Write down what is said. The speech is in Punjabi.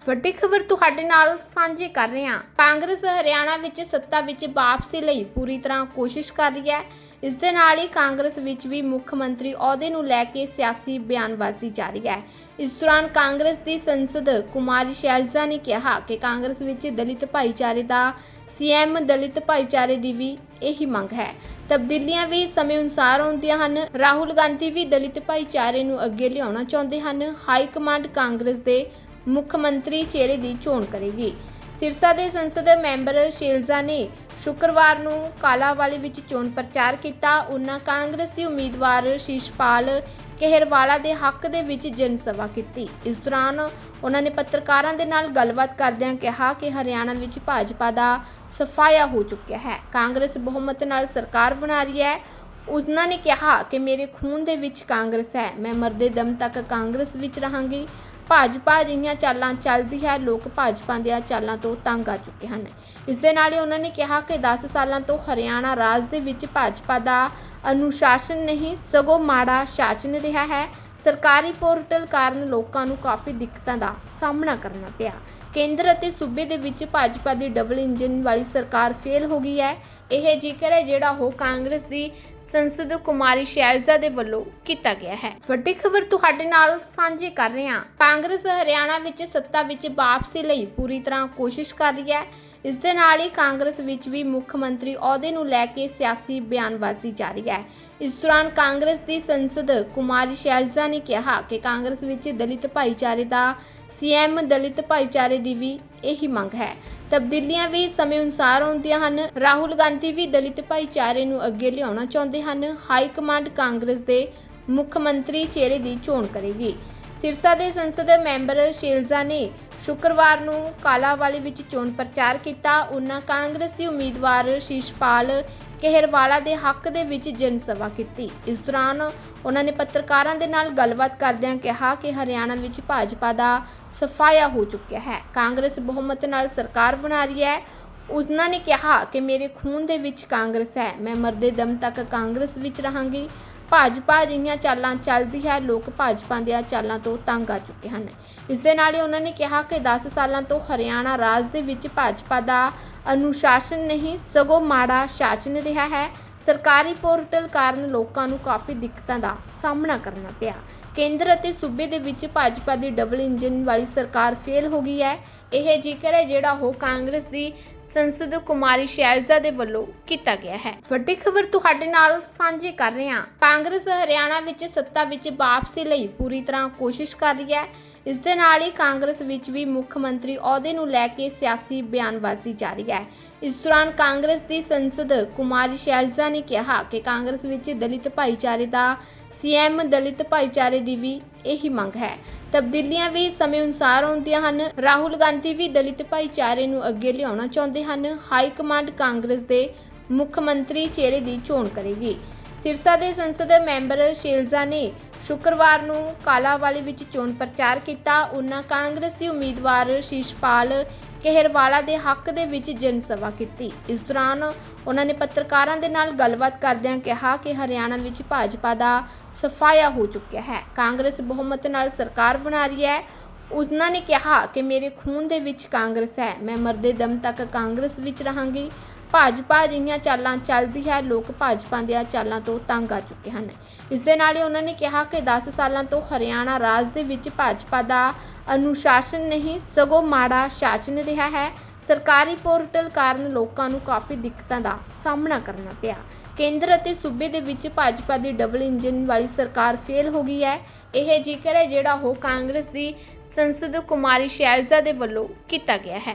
ਵੱਡੀ ਖਬਰ ਤੁਹਾਡੇ ਨਾਲ ਸਾਂਝੀ ਕਰ ਰਹੇ ਹਾਂ। ਕਾਂਗਰਸ ਹਰਿਆਣਾ ਵਿੱਚ ਸੱਤਾ ਵਿੱਚ ਵਾਪਸੀ ਲਈ ਪੂਰੀ ਤਰ੍ਹਾਂ ਕੋਸ਼ਿਸ਼ ਕਰ ਰਹੀ ਹੈ। ਇਸ ਦੇ ਨਾਲ ਹੀ ਕਾਂਗਰਸ ਵਿੱਚ ਵੀ ਮੁੱਖ ਮੰਤਰੀ ਅਹੁਦੇ ਨੂੰ ਲੈ ਕੇ ਸਿਆਸੀ ਬਿਆਨਬਾਜ਼ੀ ਜਾਰੀ ਹੈ। ਇਸ ਦੌਰਾਨ ਕਾਂਗਰਸ ਦੀ ਸੰਸਦ ਕੁਮਾਰੀ ਸ਼ੈਲਜਾ ਨੇ ਕਿਹਾ ਕਿ ਕਾਂਗਰਸ ਵਿੱਚ ਦਲਿਤ ਭਾਈਚਾਰੇ ਦਾ ਸੀਐਮ ਦਲਿਤ ਭਾਈਚਾਰੇ ਦੀ ਵੀ ਇਹੀ ਮੰਗ ਹੈ। ਤਬਦੀਲੀਆਂ ਵੀ ਸਮੇਂ ਅਨੁਸਾਰ ਆਉਂਦੀਆਂ ਹਨ। ਰਾਹੁਲ ਗਾਂਧੀ ਵੀ ਦਲਿਤ ਭਾਈਚਾਰੇ ਨੂੰ ਅੱਗੇ ਲਿਆਉਣਾ ਚਾਹੁੰਦੇ ਹਨ। ਹਾਈ ਕਮਾਂਡ ਕਾਂਗਰਸ ਦੇ ਮੁੱਖ ਮੰਤਰੀ ਚਿਹਰੇ ਦੀ ਚੋਣ ਕਰੇਗੀ। ਸਿਰਸਾ ਦੇ ਸੰਸਦ ਮੈਂਬਰ ਸ਼ੇਲਜ਼ਾ ਨੇ ਸ਼ੁੱਕਰਵਾਰ ਨੂੰ ਕਾਲਾਵਾਲੀ ਵਿੱਚ ਚੋਣ ਪ੍ਰਚਾਰ ਕੀਤਾ। ਉਹਨਾਂ ਕਾਂਗਰਸੀ ਉਮੀਦਵਾਰ ਸ਼ੀਸ਼ਪਾਲ ਕਹਿਰਵਾਲਾ ਦੇ ਹੱਕ ਦੇ ਵਿੱਚ ਜਨ ਸਭਾ ਕੀਤੀ। ਇਸ ਦੌਰਾਨ ਉਹਨਾਂ ਨੇ ਪੱਤਰਕਾਰਾਂ ਦੇ ਨਾਲ ਗੱਲਬਾਤ ਕਰਦਿਆਂ ਕਿਹਾ ਕਿ ਹਰਿਆਣਾ ਵਿੱਚ ਭਾਜਪਾ ਦਾ ਸਫਾਇਆ ਹੋ ਚੁੱਕਿਆ ਹੈ। ਕਾਂਗਰਸ ਬਹੁਮਤ ਨਾਲ ਸਰਕਾਰ ਬਣਾ ਰਹੀ ਹੈ। ਉਹਨਾਂ ਨੇ ਕਿਹਾ ਕਿ ਮੇਰੇ ਖੂਨ ਦੇ ਵਿੱਚ ਕਾਂਗਰਸ ਹੈ। ਮੈਂ ਮਰਦੇ ਦਮ ਤੱਕ ਕਾਂਗਰਸ ਵਿੱਚ ਰਹਾਂਗੀ। ਭਾਜਪਾ ਜਿਹੀਆਂ ਚਾਲਾਂ ਚੱਲਦੀ ਹੈ, ਲੋਕ ਭਾਜਪਾ ਦੀਆਂ ਚਾਲਾਂ ਤੋਂ ਤੰਗ ਆ ਚੁੱਕੇ ਹਨ। ਇਸ ਦੇ ਨਾਲ ਹੀ ਉਹਨਾਂ ਨੇ ਕਿਹਾ ਕਿ 10 ਸਾਲਾਂ ਤੋਂ ਹਰਿਆਣਾ ਰਾਜ ਦੇ ਵਿੱਚ ਭਾਜਪਾ ਦਾ ਅਨੁਸ਼ਾਸਨ ਨਹੀਂ, ਸਗੋਂ ਮਾੜਾ ਸ਼ਾਸਨ ਰਿਹਾ ਹੈ। ਸਰਕਾਰੀ ਪੋਰਟਲ ਕਾਰਨ ਲੋਕਾਂ ਨੂੰ ਕਾਫੀ ਦਿੱਕਤਾਂ ਦਾ ਸਾਹਮਣਾ ਕਰਨਾ ਪਿਆ। ਕੇਂਦਰ ਅਤੇ ਸੂਬੇ ਦੇ ਵਿੱਚ ਭਾਜਪਾ ਦੀ ਡਬਲ ਇੰਜਨ ਵਾਲੀ ਸਰਕਾਰ ਫੇਲ ਹੋ ਗਈ ਹੈ। ਇਹ ਜ਼ਿਕਰ ਹੈ ਜਿਹੜਾ ਉਹ ਕਾਂਗਰਸ ਦੀ ਸੰਸਦ ਕੁਮਾਰੀ ਸ਼ੈਲਜ਼ਾ ਦੇ ਵੱਲੋਂ ਕੀਤਾ ਗਿਆ ਹੈ। ਵੱਡੀ ਖਬਰ ਤੁਹਾਡੇ ਨਾਲ ਸਾਂਝੀ ਕਰ ਰਹੇ ਹਾਂ। ਕਾਂਗਰਸ ਹਰਿਆਣਾ ਵਿੱਚ ਸੱਤਾ ਵਿੱਚ ਵਾਪਸੀ ਲਈ ਪੂਰੀ ਤਰ੍ਹਾਂ ਕੋਸ਼ਿਸ਼ ਕਰ ਰਹੀ ਹੈ। ਇਸ ਦੇ ਨਾਲ ਹੀ ਕਾਂਗਰਸ ਵਿੱਚ ਵੀ ਮੁੱਖ ਮੰਤਰੀ ਅਹੁਦੇ ਨੂੰ ਲੈ ਕੇ ਸਿਆਸੀ ਬਿਆਨਬਾਜ਼ੀ ਜਾਰੀ ਹੈ। ਇਸ ਦੌਰਾਨ ਕਾਂਗਰਸ ਦੀ ਸੰਸਦ ਕੁਮਾਰੀ ਸ਼ੈਲਜ਼ਾ ਨੇ ਕਿਹਾ ਕਿ ਕਾਂਗਰਸ ਵਿੱਚ ਦਲਿਤ ਭਾਈਚਾਰੇ ਦਾ ਸੀਐਮ ਦਲਿਤ ਭਾਈਚਾਰੇ ਦੀ ਵੀ ਇਹੀ ਮੰਗ ਹੈ। ਤਬਦੀਲੀਆਂ ਵੀ ਸਮੇਂ ਅਨੁਸਾਰ ਆਉਂਦੀਆਂ ਹਨ। ਰਾਹੁਲ ਗਾਂਧੀ ਵੀ ਦਲਿਤ ਭਾਈਚਾਰੇ ਨੂੰ ਅੱਗੇ ਲਿਆਉਣਾ ਚਾਹੁੰਦੇ ਹਨ। ਹਾਈ ਕਮਾਂਡ ਕਾਂਗਰਸ ਦੇ ਮੁੱਖ ਮੰਤਰੀ ਚਿਹਰੇ ਦੀ ਚੋਣ ਕਰੇਗੀ। ਸਿਰਸਾ ਦੇ ਸੰਸਦ ਮੈਂਬਰ ਸ਼ੇਲਜ਼ਾ ਨੇ ਸ਼ੁੱਕਰਵਾਰ ਨੂੰ ਕਾਲਾਵਾਲੀ ਵਿੱਚ ਚੋਣ ਪ੍ਰਚਾਰ ਕੀਤਾ। ਉਹਨਾਂ ਕਾਂਗਰਸੀ ਉਮੀਦਵਾਰ ਸ਼ੀਸ਼ਪਾਲ ਕਹਿਰਵਾਲਾ ਦੇ ਹੱਕ ਦੇ ਵਿੱਚ ਜਨ ਸਭਾ ਕੀਤੀ। ਇਸ ਦੌਰਾਨ ਉਹਨਾਂ ਨੇ ਪੱਤਰਕਾਰਾਂ ਦੇ ਨਾਲ ਗੱਲਬਾਤ ਕਰਦਿਆਂ ਕਿਹਾ ਕਿ ਹਰਿਆਣਾ ਵਿੱਚ ਭਾਜਪਾ ਦਾ ਸਫਾਇਆ ਹੋ ਚੁੱਕਿਆ ਹੈ। ਕਾਂਗਰਸ ਬਹੁਮਤ ਨਾਲ ਸਰਕਾਰ ਬਣਾ ਰਹੀ ਹੈ। ਉਹਨਾਂ ਨੇ ਕਿਹਾ ਕਿ ਮੇਰੇ ਖੂਨ ਦੇ ਵਿੱਚ ਕਾਂਗਰਸ ਹੈ। ਮੈਂ ਮਰਦੇ ਦਮ ਤੱਕ ਕਾਂਗਰਸ ਵਿੱਚ ਰਹਾਂਗੀ। ਭਾਜਪਾ ਅਜਿਹੀਆਂ ਚਾਲਾਂ ਚੱਲਦੀ ਹੈ, ਲੋਕ ਭਾਜਪਾ ਦੀਆਂ ਚਾਲਾਂ ਤੋਂ ਤੰਗ ਆ ਚੁੱਕੇ ਹਨ। ਇਸ ਦੇ ਨਾਲ ਹੀ ਉਹਨਾਂ ਨੇ ਕਿਹਾ ਕਿ 10 ਸਾਲਾਂ ਤੋਂ ਹਰਿਆਣਾ ਰਾਜ ਦੇ ਵਿੱਚ ਭਾਜਪਾ ਦਾ ਅਨੁਸ਼ਾਸਨ ਨਹੀਂ, ਸਗੋਂ ਮਾੜਾ ਸ਼ਾਸਨ ਰਿਹਾ ਹੈ। ਸਰਕਾਰੀ ਪੋਰਟਲ ਕਾਰਨ ਲੋਕਾਂ ਨੂੰ ਕਾਫੀ ਦਿੱਕਤਾਂ ਦਾ ਸਾਹਮਣਾ ਕਰਨਾ ਪਿਆ। ਕੇਂਦਰ ਅਤੇ ਸੂਬੇ ਦੇ ਵਿੱਚ ਭਾਜਪਾ ਦੀ ਡਬਲ ਇੰਜਨ ਵਾਲੀ ਸਰਕਾਰ ਫੇਲ ਹੋ ਗਈ ਹੈ। ਇਹ ਜ਼ਿਕਰ ਹੈ ਜਿਹੜਾ ਉਹ ਕਾਂਗਰਸ ਦੀ ਸੰਸਦ ਕੁਮਾਰੀ ਸ਼ੈਲਜ਼ਾ ਦੇ ਵੱਲੋਂ ਕੀਤਾ ਗਿਆ ਹੈ। ਵੱਡੀ ਖਬਰ ਤੁਹਾਡੇ ਨਾਲ ਸਾਂਝੀ ਕਰ ਰਹੇ ਹਾਂ। ਕਾਂਗਰਸ ਹਰਿਆਣਾ ਵਿੱਚ ਸੱਤਾ ਵਿੱਚ ਵਾਪਸੀ ਲਈ ਪੂਰੀ ਤਰ੍ਹਾਂ ਕੋਸ਼ਿਸ਼ ਕਰ ਰਹੀ ਹੈ। ਇਸ ਦੇ ਨਾਲ ਹੀ ਕਾਂਗਰਸ ਵਿੱਚ ਵੀ ਮੁੱਖ ਮੰਤਰੀ ਅਹੁਦੇ ਨੂੰ ਲੈ ਕੇ ਸਿਆਸੀ ਬਿਆਨਬਾਜ਼ੀ ਜਾਰੀ ਹੈ। ਇਸ ਦੌਰਾਨ ਕਾਂਗਰਸ ਦੀ ਸੰਸਦ ਕੁਮਾਰੀ ਸ਼ੈਲਜ਼ਾ ਨੇ ਕਿਹਾ ਕਿ ਕਾਂਗਰਸ ਵਿੱਚ ਦਲਿਤ ਭਾਈਚਾਰੇ ਦਾ ਸੀਐਮ ਦਲਿਤ ਭਾਈਚਾਰੇ ਦੀ ਵੀ ਇਹੀ ਮੰਗ ਹੈ। ਤਬਦੀਲੀਆਂ ਵੀ ਸਮੇਂ ਅਨੁਸਾਰ ਆਉਂਦੀਆਂ ਹਨ। ਰਾਹੁਲ ਗਾਂਧੀ ਵੀ ਦਲਿਤ ਭਾਈਚਾਰੇ ਨੂੰ ਅੱਗੇ ਲਿਆਉਣਾ ਚਾਹੁੰਦੇ ਹਨ। ਹਾਈ ਕਮਾਂਡ ਕਾਂਗਰਸ ਦੇ ਮੁੱਖ ਮੰਤਰੀ ਚਿਹਰੇ ਦੀ ਚੋਣ ਕਰੇਗੀ। ਸਿਰਸਾ ਦੇ ਸੰਸਦ ਮੈਂਬਰ ਸ਼ੇਲਜ਼ਾ ਨੇ ਸ਼ੁੱਕਰਵਾਰ ਨੂੰ ਕਾਲਾਵਾਲੀ ਵਿੱਚ ਚੋਣ ਪ੍ਰਚਾਰ ਕੀਤਾ। ਉਹਨਾਂ ਕਾਂਗਰਸੀ ਉਮੀਦਵਾਰ ਸ਼ੀਸ਼ਪਾਲ ਕਹਿਰਵਾਲਾ ਦੇ ਹੱਕ ਦੇ ਵਿੱਚ ਜਨ ਸਭਾ ਕੀਤੀ। ਇਸ ਦੌਰਾਨ ਉਹਨਾਂ ਨੇ ਪੱਤਰਕਾਰਾਂ ਦੇ ਨਾਲ ਗੱਲਬਾਤ ਕਰਦਿਆਂ ਕਿਹਾ ਕਿ ਹਰਿਆਣਾ ਵਿੱਚ ਭਾਜਪਾ ਦਾ ਸਫਾਇਆ ਹੋ ਚੁੱਕਿਆ ਹੈ। ਕਾਂਗਰਸ ਬਹੁਮਤ ਨਾਲ ਸਰਕਾਰ ਬਣਾ ਰਹੀ ਹੈ। ਉਹਨਾਂ ਨੇ ਕਿਹਾ ਕਿ ਮੇਰੇ ਖੂਨ ਦੇ ਵਿੱਚ ਕਾਂਗਰਸ ਹੈ। ਮੈਂ ਮਰਦੇ ਦਮ ਤੱਕ ਕਾਂਗਰਸ ਵਿੱਚ ਰਹਾਂਗੀ। ਭਾਜਪਾ ਅਜਿਹੀਆਂ ਚਾਲਾਂ ਚੱਲਦੀ ਹੈ, ਲੋਕ ਭਾਜਪਾ ਦੀਆਂ ਚਾਲਾਂ ਤੋਂ ਤੰਗ ਆ ਚੁੱਕੇ ਹਨ। ਇਸ ਦੇ ਨਾਲ ਹੀ ਉਹਨਾਂ ਨੇ ਕਿਹਾ ਕਿ 10 ਸਾਲਾਂ ਤੋਂ ਹਰਿਆਣਾ ਰਾਜ ਦੇ ਵਿੱਚ ਭਾਜਪਾ ਦਾ ਅਨੁਸ਼ਾਸਨ ਨਹੀਂ, ਸਗੋਂ ਮਾੜਾ ਸ਼ਾਸਨ ਰਿਹਾ ਹੈ। ਸਰਕਾਰੀ ਪੋਰਟਲ ਕਾਰਨ ਲੋਕਾਂ ਨੂੰ ਕਾਫੀ ਦਿੱਕਤਾਂ ਦਾ ਸਾਹਮਣਾ ਕਰਨਾ ਪਿਆ। ਕੇਂਦਰ ਅਤੇ ਸੂਬੇ ਦੇ ਵਿੱਚ ਭਾਜਪਾ ਦੀ ਡਬਲ ਇੰਜਨ ਵਾਲੀ ਸਰਕਾਰ ਫੇਲ ਹੋ ਗਈ ਹੈ। ਇਹ ਜ਼ਿਕਰ ਹੈ ਜਿਹੜਾ ਉਹ ਕਾਂਗਰਸ ਦੀ ਸੰਸਦ ਕੁਮਾਰੀ ਸ਼ੈਲਜ਼ਾ ਦੇ ਵੱਲੋਂ ਕੀਤਾ ਗਿਆ ਹੈ।